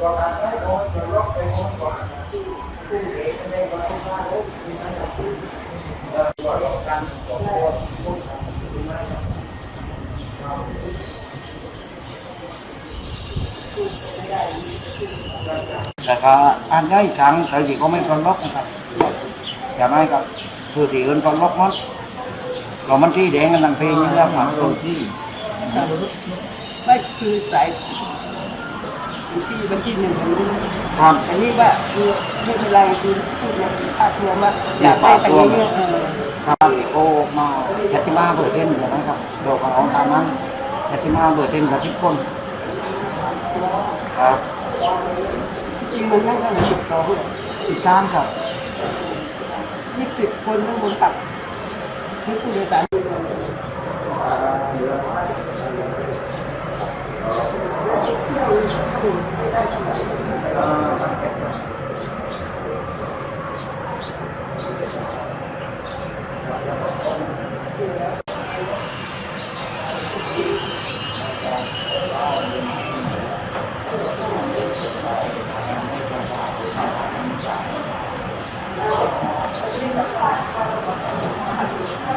แต่ก็อันได้ครั้งแต่ที่ก็ไม่คนล็อกนะครับจะไม่กับคือที่อื่นคนล็อกมั้งเรามันที่แดงกันทั้งเพลงนี่แล้วมันตรงที่ไม่คือสาย ที่บัญชีหนึ่งของนี้ครับอันนี้ว่าคือไม่เป็นไรคือพูดในภาพรวมว่าอยากได้ไปเยอะๆเออครับโอมาแคติมาเบอร์เซ็นต์ใช่ไหมครับโดยของตามนั้นแคติมาเบอร์เซ็นต์กับทุกคนครับจริงมันนั่งกันสิบสองติดตามครับยี่สิบคนทั้งบนตักที่ผู้โดยสาร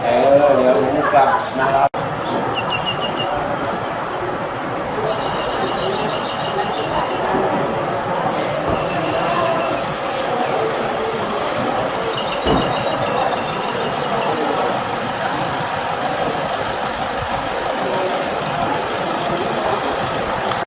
เออเดี๋ยวผมกลับ นะครับ